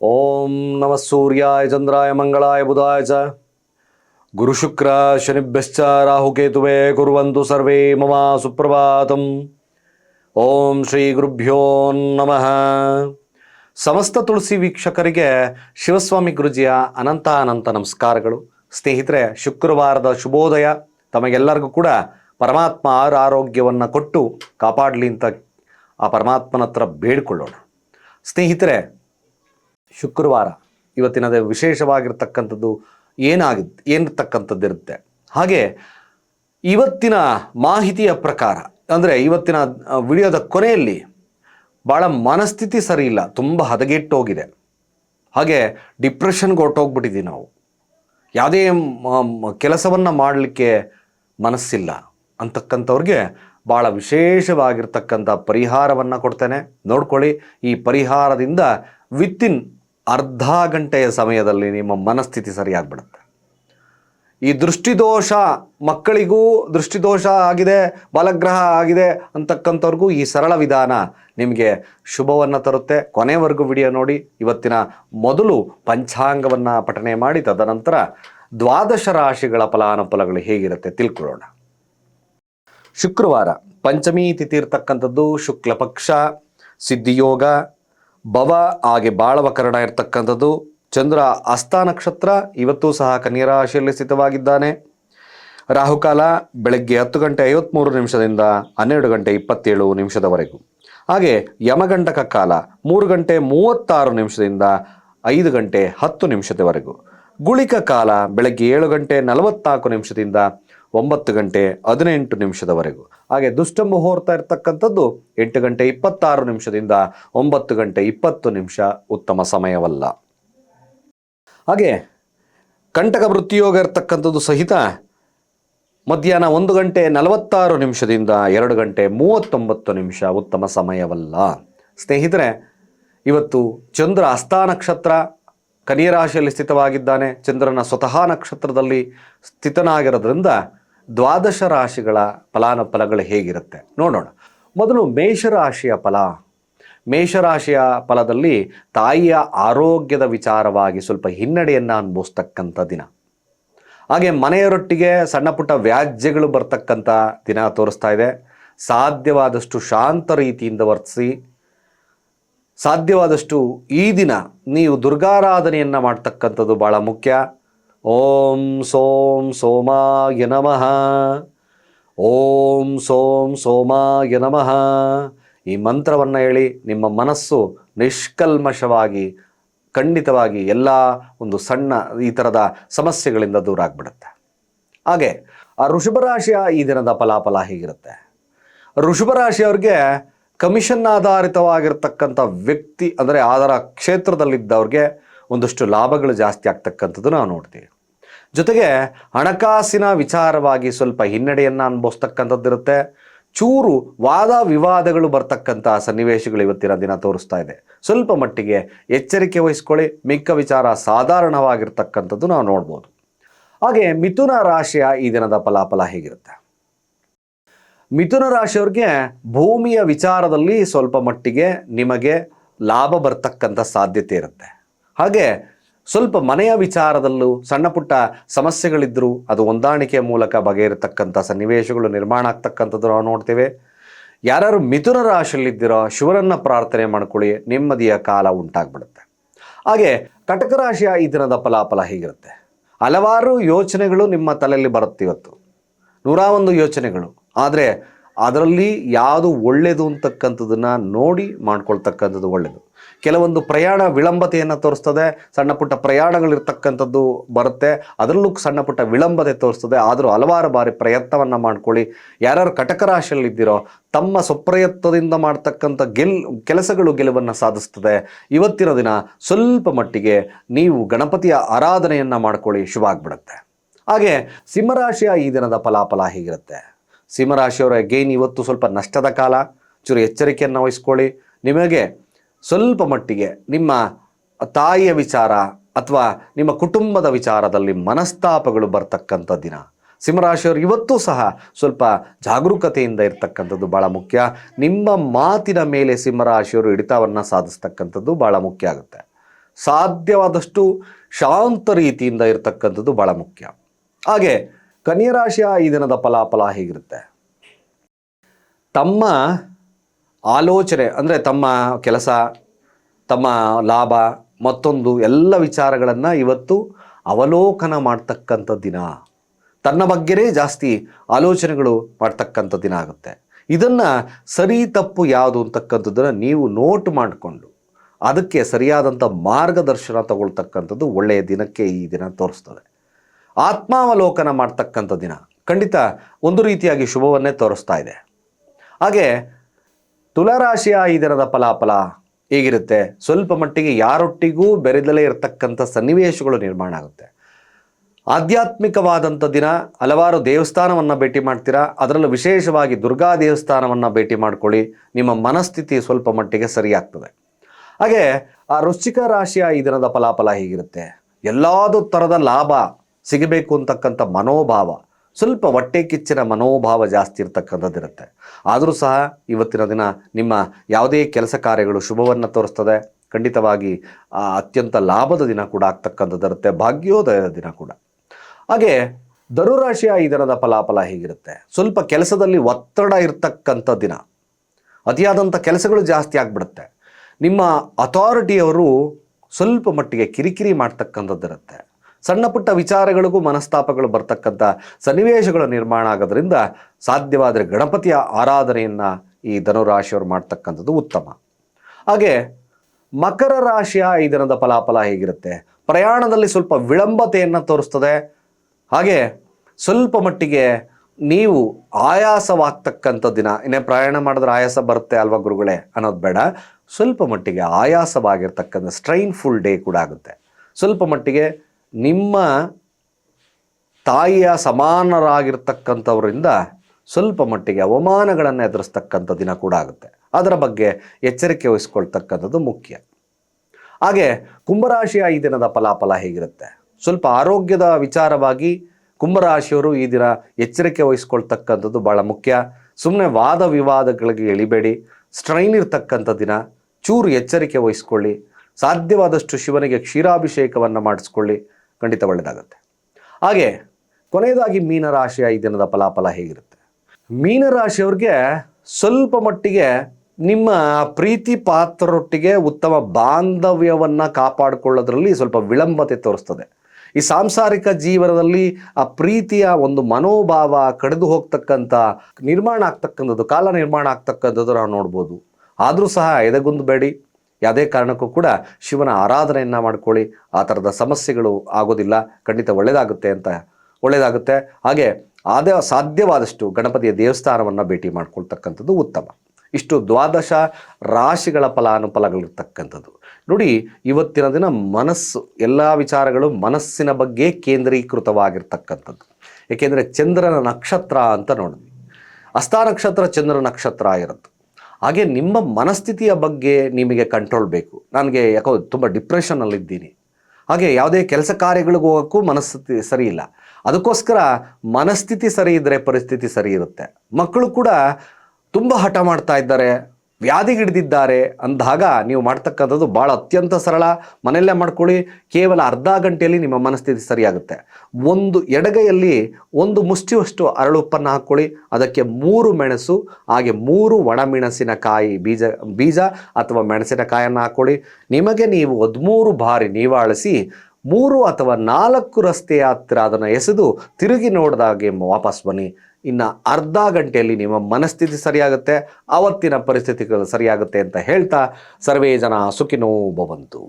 ಓಂ ನಮಃ ಸೂರ್ಯಾಯ ಚಂದ್ರಾಯ ಮಂಗಳಾಯ ಬುಧಾಯ ಚ. ಗುರುಶುಕ್ರ ಶನಿಭ್ಯಶ್ಚ ರಾಹುಕೇತುವೆ ಕುರುವಂತು ಸರ್ವೇ ಮಮ ಸುಪ್ರಭಾತಂ. ಓಂ ಶ್ರೀ ಗುರುಭ್ಯೋ ನಮಃ. ಸಮಸ್ತ ತುಳಸಿ ವೀಕ್ಷಕರಿಗೆ ಶಿವಸ್ವಾಮಿ ಗುರುಜಿಯ ಅನಂತ ಅನಂತ ನಮಸ್ಕಾರಗಳು. ಸ್ನೇಹಿತರೆ, ಶುಕ್ರವಾರದ ಶುಭೋದಯ ತಮಗೆಲ್ಲರಿಗೂ ಕೂಡ ಪರಮಾತ್ಮ ಆರ ಆರೋಗ್ಯವನ್ನು ಕೊಟ್ಟು ಕಾಪಾಡಲಿ ಅಂತ ಆ ಪರಮಾತ್ಮನ ಹತ್ರ ಬೇಡಿಕೊಳ್ಳೋಣ. ಸ್ನೇಹಿತರೆ ಶುಕ್ರವಾರ ಇವತ್ತಿನದ ವಿಶೇಷವಾಗಿರ್ತಕ್ಕಂಥದ್ದು ಏನಾಗಿದ್ ಏನಿರ್ತಕ್ಕಂಥದ್ದಿರುತ್ತೆ ಹಾಗೆ ಇವತ್ತಿನ ಮಾಹಿತಿಯ ಪ್ರಕಾರ, ಅಂದರೆ ಇವತ್ತಿನ ವಿಡಿಯೋದ ಕೊನೆಯಲ್ಲಿ ಭಾಳ ಮನಸ್ಥಿತಿ ಸರಿ ಇಲ್ಲ, ತುಂಬ ಹದಗೆಟ್ಟೋಗಿದೆ. ಹಾಗೆ ಡಿಪ್ರೆಷನ್ಗೆ ಹೊರಟೋಗ್ಬಿಟ್ಟಿದ್ದೀವಿ ನಾವು. ಯಾವುದೇ ಕೆಲಸವನ್ನು ಮಾಡಲಿಕ್ಕೆ ಮನಸ್ಸಿಲ್ಲ ಅಂತಕ್ಕಂಥವ್ರಿಗೆ ಭಾಳ ವಿಶೇಷವಾಗಿರ್ತಕ್ಕಂಥ ಪರಿಹಾರವನ್ನು ಕೊಡ್ತೇನೆ. ನೋಡ್ಕೊಳ್ಳಿ, ಈ ಪರಿಹಾರದಿಂದ ವಿತಿನ್ ಅರ್ಧ ಗಂಟೆಯ ಸಮಯದಲ್ಲಿ ನಿಮ್ಮ ಮನಸ್ಥಿತಿ ಸರಿಯಾಗ್ಬಿಡುತ್ತೆ. ಈ ದೃಷ್ಟಿದೋಷ ಮಕ್ಕಳಿಗೂ ದೃಷ್ಟಿದೋಷ ಆಗಿದೆ, ಬಲಗ್ರಹ ಆಗಿದೆ ಅಂತಕ್ಕಂಥವ್ರಿಗೂ ಈ ಸರಳ ವಿಧಾನ ನಿಮಗೆ ಶುಭವನ್ನು ತರುತ್ತೆ. ಕೊನೆವರೆಗೂ ವಿಡಿಯೋ ನೋಡಿ, ಇವತ್ತಿನ ಮೊದಲು ಪಂಚಾಂಗವನ್ನು ಪಠನೆ ಮಾಡಿ, ತದನಂತರ ದ್ವಾದಶ ರಾಶಿಗಳ ಫಲಾನುಫಲಗಳು ಹೇಗಿರುತ್ತೆ ತಿಳ್ಕೊಳ್ಳೋಣ. ಶುಕ್ರವಾರ ಪಂಚಮಿ ತಿಥಿ ಇರ್ತಕ್ಕಂಥದ್ದು ಶುಕ್ಲ ಪಕ್ಷ ಸಿದ್ಧಿಯೋಗ ಭವ ಹಾಗೆ ಬಾಳವಕರಣ ಇರತಕ್ಕಂಥದ್ದು. ಚಂದ್ರ ಅಸ್ತ ನಕ್ಷತ್ರ ಇವತ್ತೂ ಸಹ ಕನ್ಯಾ ರಾಶಿಯಲ್ಲಿ ಸ್ಥಿತವಾಗಿದ್ದಾನೆ. ರಾಹುಕಾಲ ಬೆಳಗ್ಗೆ ಹತ್ತು ಗಂಟೆ ಐವತ್ತ್ಮೂರು ನಿಮಿಷದಿಂದ ಹನ್ನೆರಡು ಗಂಟೆ ಇಪ್ಪತ್ತೇಳು ನಿಮಿಷದವರೆಗೂ. ಹಾಗೆ ಯಮಗಂಟಕ ಕಾಲ ಮೂರು ಗಂಟೆ ಮೂವತ್ತಾರು ನಿಮಿಷದಿಂದ ಐದು ಗಂಟೆ ಹತ್ತು ನಿಮಿಷದವರೆಗೂ. ಗುಳಿಕ ಕಾಲ ಬೆಳಗ್ಗೆ ಏಳು ಗಂಟೆ ನಲವತ್ನಾಲ್ಕು ನಿಮಿಷದಿಂದ ಒಂಬತ್ತು ಗಂಟೆ ಹದಿನೆಂಟು ನಿಮಿಷದವರೆಗೂ. ಹಾಗೆ ದುಷ್ಟ ಮುಹೂರ್ತ ಇರ್ತಕ್ಕಂಥದ್ದು ಎಂಟು ಗಂಟೆ ಇಪ್ಪತ್ತಾರು ನಿಮಿಷದಿಂದ ಒಂಬತ್ತು ಗಂಟೆ ಇಪ್ಪತ್ತು ನಿಮಿಷ ಉತ್ತಮ ಸಮಯವಲ್ಲ. ಹಾಗೆ ಕಂಟಕ ವೃತ್ತಿಯೋಗ ಇರ್ತಕ್ಕಂಥದ್ದು ಸಹಿತ ಮಧ್ಯಾಹ್ನ ಒಂದು ಗಂಟೆ ನಲವತ್ತಾರು ನಿಮಿಷದಿಂದ ಎರಡು ಗಂಟೆ ಮೂವತ್ತೊಂಬತ್ತು ನಿಮಿಷ ಉತ್ತಮ ಸಮಯವಲ್ಲ. ಸ್ನೇಹಿತರೆ, ಇವತ್ತು ಚಂದ್ರ ಅಸ್ತಾ ನಕ್ಷತ್ರ ಕನ್ಯರಾಶಿಯಲ್ಲಿ ಸ್ಥಿತವಾಗಿದ್ದಾನೆ. ಚಂದ್ರನ ಸ್ವತಃ ನಕ್ಷತ್ರದಲ್ಲಿ ಸ್ಥಿತನಾಗಿರೋದ್ರಿಂದ ದ್ವಾದಶ ರಾಶಿಗಳ ಫಲಾನುಫಲಗಳು ಹೇಗಿರುತ್ತೆ? ನೋಡೋಣ. ಮೊದಲು ಮೇಷರಾಶಿಯ ಫಲ. ಮೇಷರಾಶಿಯ ಫಲದಲ್ಲಿ ತಾಯಿಯ ಆರೋಗ್ಯದ ವಿಚಾರವಾಗಿ ಸ್ವಲ್ಪ ಹಿನ್ನಡೆಯನ್ನು ಅನುಭವಿಸ್ತಕ್ಕಂಥ ದಿನ. ಹಾಗೆ ಮನೆಯರೊಟ್ಟಿಗೆ ಸಣ್ಣ ಪುಟ್ಟ ವ್ಯಾಜ್ಯಗಳು ಬರ್ತಕ್ಕಂಥ ದಿನ ತೋರಿಸ್ತಾ ಇದೆ. ಸಾಧ್ಯವಾದಷ್ಟು ಶಾಂತ ರೀತಿಯಿಂದ ವರ್ತಿಸಿ. ಸಾಧ್ಯವಾದಷ್ಟು ಈ ದಿನ ನೀವು ದುರ್ಗಾರಾಧನೆಯನ್ನು ಮಾಡ್ತಕ್ಕಂಥದ್ದು ಭಾಳ ಮುಖ್ಯ. ಓಂ ಸೋಂ ಸೋಮಾಯ ನಮಃ. ಓಂ ಸೋಂ ಸೋಮಾಯ ನಮಃ. ಈ ಮಂತ್ರವನ್ನು ಹೇಳಿ ನಿಮ್ಮ ಮನಸ್ಸು ನಿಷ್ಕಲ್ಮಶವಾಗಿ, ಖಂಡಿತವಾಗಿ ಎಲ್ಲ ಒಂದು ಸಣ್ಣ ಈ ಥರದ ಸಮಸ್ಯೆಗಳಿಂದ ದೂರ ಆಗ್ಬಿಡುತ್ತೆ. ಹಾಗೆ, ಆ ರಾಶಿಯ ಈ ದಿನದ ಫಲಾಫಲ ಹೀಗಿರುತ್ತೆ? ರಾಶಿಯವ್ರಿಗೆ ಕಮಿಷನ್ ಆಧಾರಿತವಾಗಿರ್ತಕ್ಕಂಥ ವ್ಯಕ್ತಿ, ಅಂದರೆ ಅದರ ಕ್ಷೇತ್ರದಲ್ಲಿದ್ದವ್ರಿಗೆ ಒಂದಷ್ಟು ಲಾಭಗಳು ಜಾಸ್ತಿ ಆಗ್ತಕ್ಕಂಥದ್ದು ನಾವು ನೋಡ್ತೀವಿ. ಜೊತೆಗೆ ಹಣಕಾಸಿನ ವಿಚಾರವಾಗಿ ಸ್ವಲ್ಪ ಹಿನ್ನಡೆಯನ್ನು ಅನುಭವಿಸ್ತಕ್ಕಂಥದ್ದಿರುತ್ತೆ. ಚೂರು ವಾದ ವಿವಾದಗಳು ಬರ್ತಕ್ಕಂಥ ಸನ್ನಿವೇಶಗಳು ಇವತ್ತಿನ ದಿನ ತೋರಿಸ್ತಾ ಇದೆ. ಸ್ವಲ್ಪ ಮಟ್ಟಿಗೆ ಎಚ್ಚರಿಕೆ ವಹಿಸ್ಕೊಳ್ಳಿ, ಮಿಕ್ಕ ವಿಚಾರ ಸಾಧಾರಣವಾಗಿರ್ತಕ್ಕಂಥದ್ದು ನಾವು ನೋಡ್ಬೋದು. ಹಾಗೆ ಮಿಥುನ ರಾಶಿಯ ಈ ದಿನದ ಫಲಾಫಲ ಹೇಗಿರುತ್ತೆ? ಮಿಥುನ ರಾಶಿಯವ್ರಿಗೆ ಭೂಮಿಯ ವಿಚಾರದಲ್ಲಿ ಸ್ವಲ್ಪ ಮಟ್ಟಿಗೆ ನಿಮಗೆ ಲಾಭ ಬರ್ತಕ್ಕಂಥ ಸಾಧ್ಯತೆ ಇರುತ್ತೆ. ಹಾಗೆ ಸ್ವಲ್ಪ ಮನೆಯ ವಿಚಾರದಲ್ಲೂ ಸಣ್ಣ ಪುಟ್ಟ ಸಮಸ್ಯೆಗಳಿದ್ದರೂ ಅದು ಹೊಂದಾಣಿಕೆಯ ಮೂಲಕ ಬಗೆಯಿರತಕ್ಕಂಥ ಸನ್ನಿವೇಶಗಳು ನಿರ್ಮಾಣ ಆಗ್ತಕ್ಕಂಥದ್ದು ನಾವು ನೋಡ್ತೇವೆ. ಯಾರ್ಯಾರು ಮಿಥುನ ರಾಶಿಯಲ್ಲಿದ್ದೀರೋ ಶಿವನನ್ನು ಪ್ರಾರ್ಥನೆ ಮಾಡ್ಕೊಳ್ಳಿ, ನೆಮ್ಮದಿಯ ಕಾಲ ಉಂಟಾಗ್ಬಿಡುತ್ತೆ. ಹಾಗೆ ಕಟಕ ರಾಶಿಯ ಈ ದಿನದ ಫಲಾಫಲ ಹೀಗಿರುತ್ತೆ? ಹಲವಾರು ಯೋಚನೆಗಳು ನಿಮ್ಮ ತಲೆಯಲ್ಲಿ ಬರುತ್ತೆ ಇವತ್ತು. ನೂರ ಒಂದು ಯೋಚನೆಗಳು. ಆದರೆ ಅದರಲ್ಲಿ ಯಾವುದು ಒಳ್ಳೆಯದು ಅಂತಕ್ಕಂಥದ್ದನ್ನು ನೋಡಿ ಮಾಡ್ಕೊಳ್ತಕ್ಕಂಥದ್ದು ಒಳ್ಳೆಯದು ಕೆಲವೊಂದು ಪ್ರಯಾಣ ವಿಳಂಬತೆಯನ್ನು ತೋರಿಸ್ತದೆ, ಸಣ್ಣ ಪುಟ್ಟ ಪ್ರಯಾಣಗಳಿರ್ತಕ್ಕಂಥದ್ದು ಬರುತ್ತೆ. ಅದರಲ್ಲೂ ಸಣ್ಣ ಪುಟ್ಟ ವಿಳಂಬತೆ ತೋರಿಸ್ತದೆ. ಆದರೂ ಹಲವಾರು ಬಾರಿ ಪ್ರಯತ್ನವನ್ನು ಮಾಡ್ಕೊಳ್ಳಿ. ಯಾರ್ಯಾರು ಕಟಕ ರಾಶಿಯಲ್ಲಿದ್ದೀರೋ ತಮ್ಮ ಸ್ವಪ್ರಯತ್ನದಿಂದ ಮಾಡ್ತಕ್ಕಂಥ ಗೆಲ್, ಕೆಲಸಗಳು ಗೆಲುವನ್ನು ಸಾಧಿಸ್ತದೆ. ಇವತ್ತಿನ ದಿನ ಸ್ವಲ್ಪ ಮಟ್ಟಿಗೆ ನೀವು ಗಣಪತಿಯ ಆರಾಧನೆಯನ್ನು ಮಾಡ್ಕೊಳ್ಳಿ, ಶುಭ ಆಗ್ಬಿಡುತ್ತೆ. ಹಾಗೆ ಸಿಂಹರಾಶಿಯ ಈ ದಿನದ ಫಲಾಫಲ ಹೇಗಿರುತ್ತೆ? ಸಿಂಹರಾಶಿಯವರ ಗೇನ್ ಇವತ್ತು ಸ್ವಲ್ಪ ನಷ್ಟದ ಕಾಲ. ಚೂರು ಎಚ್ಚರಿಕೆಯನ್ನು ವಹಿಸ್ಕೊಳ್ಳಿ. ನಿಮಗೆ ಸ್ವಲ್ಪ ಮಟ್ಟಿಗೆ ನಿಮ್ಮ ತಾಯಿಯ ವಿಚಾರ ಅಥವಾ ನಿಮ್ಮ ಕುಟುಂಬದ ವಿಚಾರದಲ್ಲಿ ಮನಸ್ತಾಪಗಳು ಬರ್ತಕ್ಕಂಥ ದಿನ. ಸಿಂಹರಾಶಿಯವರು ಇವತ್ತೂ ಸಹ ಸ್ವಲ್ಪ ಜಾಗರೂಕತೆಯಿಂದ ಇರತಕ್ಕಂಥದ್ದು ಭಾಳ ಮುಖ್ಯ. ನಿಮ್ಮ ಮಾತಿನ ಮೇಲೆ ಸಿಂಹರಾಶಿಯವರು ಹಿಡಿತವನ್ನು ಸಾಧಿಸ್ತಕ್ಕಂಥದ್ದು ಭಾಳ ಮುಖ್ಯ ಆಗುತ್ತೆ. ಸಾಧ್ಯವಾದಷ್ಟು ಶಾಂತ ರೀತಿಯಿಂದ ಇರತಕ್ಕಂಥದ್ದು ಬಹಳ ಮುಖ್ಯ. ಹಾಗೆ ಕನ್ಯರಾಶಿಯ ಈ ದಿನದ ಫಲಾಫಲ ಹೇಗಿರುತ್ತೆ? ತಮ್ಮ ಆಲೋಚನೆ, ಅಂದರೆ ತಮ್ಮ ಕೆಲಸ, ತಮ್ಮ ಲಾಭ, ಮತ್ತೊಂದು ಎಲ್ಲ ವಿಚಾರಗಳನ್ನು ಇವತ್ತು ಅವಲೋಕನ ಮಾಡ್ತಕ್ಕಂಥ ದಿನ. ತನ್ನ ಬಗ್ಗೆನೇ ಜಾಸ್ತಿ ಆಲೋಚನೆಗಳು ಮಾಡ್ತಕ್ಕಂಥ ದಿನ ಆಗುತ್ತೆ. ಇದನ್ನು ಸರಿ ತಪ್ಪು ಯಾವುದು ಅಂತಕ್ಕಂಥದ್ದನ್ನು ನೀವು ನೋಟ್ ಮಾಡಿಕೊಂಡು, ಅದಕ್ಕೆ ಸರಿಯಾದಂಥ ಮಾರ್ಗದರ್ಶನ ತಗೊಳ್ತಕ್ಕಂಥದ್ದು ಒಳ್ಳೆಯ ದಿನಕ್ಕೆ ಈ ದಿನ ತೋರಿಸ್ತದೆ. ಆತ್ಮಾವಲೋಕನ ಮಾಡ್ತಕ್ಕಂಥ ದಿನ ಖಂಡಿತ ಒಂದು ರೀತಿಯಾಗಿ ಶುಭವನ್ನೇ ತೋರಿಸ್ತಾ ಇದೆ. ಹಾಗೆ ತುಲಾರಾಶಿಯ ಈ ದಿನದ ಫಲಾಫಲ ಹೀಗಿರುತ್ತೆ? ಸ್ವಲ್ಪ ಮಟ್ಟಿಗೆ ಯಾರೊಟ್ಟಿಗೂ ಬೆರೆದಲೇ ಇರತಕ್ಕಂಥ ಸನ್ನಿವೇಶಗಳು ನಿರ್ಮಾಣ ಆಗುತ್ತೆ. ಆಧ್ಯಾತ್ಮಿಕವಾದಂಥ ದಿನ, ಹಲವಾರು ದೇವಸ್ಥಾನವನ್ನು ಭೇಟಿ ಮಾಡ್ತೀರಾ? ಅದರಲ್ಲೂ ವಿಶೇಷವಾಗಿ ದುರ್ಗಾ ದೇವಸ್ಥಾನವನ್ನು ಭೇಟಿ ಮಾಡ್ಕೊಳ್ಳಿ. ನಿಮ್ಮ ಮನಸ್ಥಿತಿ ಸ್ವಲ್ಪ ಮಟ್ಟಿಗೆ ಸರಿಯಾಗ್ತದೆ. ಹಾಗೆ, ಆ ವೃಶ್ಚಿಕ ರಾಶಿಯ ಈ ದಿನದ ಫಲಾಫಲ ಹೀಗಿರುತ್ತೆ? ಎಲ್ಲಾದು ಥರದ ಲಾಭ, ಸಿಗಬೇಕು ಅಂತಕ್ಕಂಥ ಮನೋಭಾವ ಸ್ವಲ್ಪ ಹೊಟ್ಟೆ ಕಿಚ್ಚಿನ ಮನೋಭಾವ ಜಾಸ್ತಿ ಇರತಕ್ಕಂಥದ್ದಿರುತ್ತೆ. ಆದರೂ ಸಹ ಇವತ್ತಿನ ದಿನ ನಿಮ್ಮ ಯಾವುದೇ ಕೆಲಸ ಕಾರ್ಯಗಳು ಶುಭವನ್ನು ತೋರಿಸ್ತದೆ. ಖಂಡಿತವಾಗಿ ಅತ್ಯಂತ ಲಾಭದ ದಿನ ಕೂಡ ಆಗ್ತಕ್ಕಂಥದ್ದಿರುತ್ತೆ. ಭಾಗ್ಯೋದಯದ ದಿನ ಕೂಡ. ಹಾಗೆ ಧನುರಾಶಿಯ ಈ ದಿನದ ಫಲಾಫಲ ಹೇಗಿರುತ್ತೆ? ಸ್ವಲ್ಪ ಕೆಲಸದಲ್ಲಿ ಒತ್ತಡ ಇರತಕ್ಕಂಥ ದಿನ. ಅತಿಯಾದಂಥ ಕೆಲಸಗಳು ಜಾಸ್ತಿ ಆಗಿಬಿಡುತ್ತೆ. ನಿಮ್ಮ ಅಥಾರಿಟಿಯವರು ಸ್ವಲ್ಪ ಮಟ್ಟಿಗೆ ಕಿರಿಕಿರಿ ಮಾಡ್ತಕ್ಕಂಥದ್ದಿರುತ್ತೆ. ಸಣ್ಣ ಪುಟ್ಟ ವಿಚಾರಗಳಿಗೂ ಮನಸ್ತಾಪಗಳು ಬರ್ತಕ್ಕಂಥ ಸನ್ನಿವೇಶಗಳು ನಿರ್ಮಾಣ ಆಗೋದ್ರಿಂದ ಸಾಧ್ಯವಾದರೆ ಗಣಪತಿಯ ಆರಾಧನೆಯನ್ನು ಈ ಧನುರಾಶಿಯವರು ಮಾಡ್ತಕ್ಕಂಥದ್ದು ಉತ್ತಮ. ಹಾಗೆ ಮಕರ ರಾಶಿಯ ಈ ದಿನದ ಫಲಾಫಲ ಹೇಗಿರುತ್ತೆ? ಪ್ರಯಾಣದಲ್ಲಿ ಸ್ವಲ್ಪ ವಿಳಂಬತೆಯನ್ನು ತೋರಿಸ್ತದೆ. ಹಾಗೆ ಸ್ವಲ್ಪ ಮಟ್ಟಿಗೆ ನೀವು ಆಯಾಸವಾಗ್ತಕ್ಕಂಥ ದಿನ, ಇನ್ನೇ ಪ್ರಯಾಣ ಮಾಡಿದ್ರೆ ಆಯಾಸ ಬರುತ್ತೆ ಅಲ್ವಾ ಗುರುಗಳೇ ಅನ್ನೋದು ಬೇಡ. ಸ್ವಲ್ಪ ಮಟ್ಟಿಗೆ ಆಯಾಸವಾಗಿರ್ತಕ್ಕಂಥ ಸ್ಟ್ರೈನ್ಫುಲ್ ಡೇ ಕೂಡ ಆಗುತ್ತೆ. ಸ್ವಲ್ಪ ಮಟ್ಟಿಗೆ ನಿಮ್ಮ ತಾಯಿಯ ಸಮಾನರಾಗಿರ್ತಕ್ಕಂಥವರಿಂದ ಸ್ವಲ್ಪ ಮಟ್ಟಿಗೆ ಅವಮಾನಗಳನ್ನು ಎದುರಿಸ್ತಕ್ಕಂಥ ದಿನ ಕೂಡ ಆಗುತ್ತೆ. ಅದರ ಬಗ್ಗೆ ಎಚ್ಚರಿಕೆ ವಹಿಸ್ಕೊಳ್ತಕ್ಕಂಥದ್ದು ಮುಖ್ಯ. ಹಾಗೆ ಕುಂಭರಾಶಿಯ ಈ ದಿನದ ಫಲಾಫಲ ಹೇಗಿರುತ್ತೆ? ಸ್ವಲ್ಪ ಆರೋಗ್ಯದ ವಿಚಾರವಾಗಿ ಕುಂಭರಾಶಿಯವರು ಈ ದಿನ ಎಚ್ಚರಿಕೆ ವಹಿಸ್ಕೊಳ್ತಕ್ಕಂಥದ್ದು ಭಾಳ ಮುಖ್ಯ. ಸುಮ್ಮನೆ ವಾದ ವಿವಾದಗಳಿಗೆ ಎಳಿಬೇಡಿ ಸ್ಟ್ರೈನ್ ಇರ್ತಕ್ಕಂಥ ದಿನ, ಚೂರು ಎಚ್ಚರಿಕೆ ವಹಿಸ್ಕೊಳ್ಳಿ. ಸಾಧ್ಯವಾದಷ್ಟು ಶಿವನಿಗೆ ಕ್ಷೀರಾಭಿಷೇಕವನ್ನು ಮಾಡಿಸ್ಕೊಳ್ಳಿ. ಖಂಡಿತ ಒಳ್ಳೆಯದಾಗುತ್ತೆ ಹಾಗೆ ಕೊನೆಯದಾಗಿ ಮೀನರಾಶಿಯ ಈ ದಿನದ ಫಲಾಫಲ ಹೇಗಿರುತ್ತೆ? ಮೀನರಾಶಿಯವ್ರಿಗೆ ಸ್ವಲ್ಪ ಮಟ್ಟಿಗೆ ನಿಮ್ಮ ಪ್ರೀತಿ ಪಾತ್ರರೊಟ್ಟಿಗೆ ಉತ್ತಮ ಬಾಂಧವ್ಯವನ್ನು ಕಾಪಾಡಿಕೊಳ್ಳೋದ್ರಲ್ಲಿ ಸ್ವಲ್ಪ ವಿಳಂಬತೆ ತೋರಿಸ್ತದೆ. ಈ ಸಾಂಸಾರಿಕ ಜೀವನದಲ್ಲಿ ಆ ಪ್ರೀತಿಯ ಒಂದು ಮನೋಭಾವ ಕಡಿದು ಹೋಗ್ತಕ್ಕಂಥ, ನಿರ್ಮಾಣ ಆಗ್ತಕ್ಕಂಥದ್ದು, ಕಾಲ ನಿರ್ಮಾಣ ಆಗ್ತಕ್ಕಂಥದ್ದು ನಾವು ನೋಡ್ಬೋದು. ಆದರೂ ಸಹ ಎದೆಗುಂದಬೇಡಿ ಯಾವುದೇ ಕಾರಣಕ್ಕೂ ಕೂಡ ಶಿವನ ಆರಾಧನೆಯನ್ನು ಮಾಡ್ಕೊಳ್ಳಿ. ಆ ಥರದ ಸಮಸ್ಯೆಗಳು ಆಗೋದಿಲ್ಲ. ಖಂಡಿತ ಒಳ್ಳೆಯದಾಗುತ್ತೆ ಅಂತ ಒಳ್ಳೆಯದಾಗುತ್ತೆ ಹಾಗೆ ಆದ ಸಾಧ್ಯವಾದಷ್ಟು ಗಣಪತಿಯ ದೇವಸ್ಥಾನವನ್ನು ಭೇಟಿ ಮಾಡ್ಕೊಳ್ತಕ್ಕಂಥದ್ದು ಉತ್ತಮ. ಇಷ್ಟು ದ್ವಾದಶ ರಾಶಿಗಳ ಫಲಾನುಫಲಗಳಿರ್ತಕ್ಕಂಥದ್ದು. ನೋಡಿ, ಇವತ್ತಿನ ದಿನ ಮನಸ್ಸು, ಎಲ್ಲ ವಿಚಾರಗಳು ಮನಸ್ಸಿನ ಬಗ್ಗೆ ಕೇಂದ್ರೀಕೃತವಾಗಿರ್ತಕ್ಕಂಥದ್ದು. ಏಕೆಂದರೆ ಚಂದ್ರನ ನಕ್ಷತ್ರ ಅಂತ ನೋಡಿದ್ವಿ. ಹಸ್ತ ನಕ್ಷತ್ರ ಚಂದ್ರ ನಕ್ಷತ್ರ ಇರುತ್ತೆ ಹಾಗೆ ನಿಮ್ಮ ಮನಸ್ಥಿತಿಯ ಬಗ್ಗೆ ನಿಮಗೆ ಕಂಟ್ರೋಲ್ ಬೇಕು. ನನಗೆ ಯಾಕೋ ತುಂಬ ಡಿಪ್ರೆಷನ್ನಲ್ಲಿದ್ದೀನಿ ಹಾಗೆ ಯಾವುದೇ ಕೆಲಸ ಕಾರ್ಯಗಳಿಗೆ ಹೋಗೋಕ್ಕೂ ಮನಸ್ಥಿತಿ ಸರಿ ಇಲ್ಲ. ಅದಕ್ಕೋಸ್ಕರ ಮನಸ್ಥಿತಿ ಸರಿ ಇದ್ದರೆ ಪರಿಸ್ಥಿತಿ ಸರಿ ಇರುತ್ತೆ. ಮಕ್ಕಳು ಕೂಡ ತುಂಬ ಹಠ ಮಾಡ್ತಾ ಇದ್ದಾರೆ. ವ್ಯಾಧಿಗಿಡಿದಿದ್ದಾರೆ ಅಂದಾಗ ನೀವು ಮಾಡ್ತಕ್ಕಂಥದ್ದು ಭಾಳ ಅತ್ಯಂತ ಸರಳ. ಮನೆಯಲ್ಲೇ ಮಾಡ್ಕೊಳ್ಳಿ, ಕೇವಲ ಅರ್ಧ ಗಂಟೆಯಲ್ಲಿ ನಿಮ್ಮ ಮನಸ್ಥಿತಿ ಸರಿಯಾಗುತ್ತೆ. ಒಂದು ಎಡಗೈಯಲ್ಲಿ ಒಂದು ಮುಷ್ಟಿಯಷ್ಟು ಅರಳುಪ್ಪನ್ನು ಹಾಕ್ಕೊಳ್ಳಿ, ಅದಕ್ಕೆ ಮೂರು ಮೆಣಸು, ಹಾಗೆ ಮೂರು ಒಣಮೆಣಸಿನಕಾಯಿ ಬೀಜ ಬೀಜ ಅಥವಾ ಮೆಣಸಿನಕಾಯನ್ನು ಹಾಕ್ಕೊಳ್ಳಿ. ನಿಮಗೆ ನೀವು ಹದಿಮೂರು ಬಾರಿ ನೀವಾಳಿಸಿ ಮೂರು ಅಥವಾ ನಾಲ್ಕು ರಸ್ತೆಯ ಹತ್ತಿರ ಅದನ್ನು ಎಸೆದು ತಿರುಗಿ ನೋಡಿದಾಗೆ ವಾಪಸ್ ಬನ್ನಿ. ಇನ್ನು ಅರ್ಧ ಗಂಟೆಯಲ್ಲಿ ನಿಮ್ಮ ಮನಸ್ಥಿತಿ ಸರಿಯಾಗುತ್ತೆ, ಆವತ್ತಿನ ಪರಿಸ್ಥಿತಿಗಳು ಸರಿಯಾಗುತ್ತೆ ಅಂತ ಹೇಳ್ತಾ ಸರ್ವೇ ಜನ ಸುಖಿನೋ ಭವಂತು.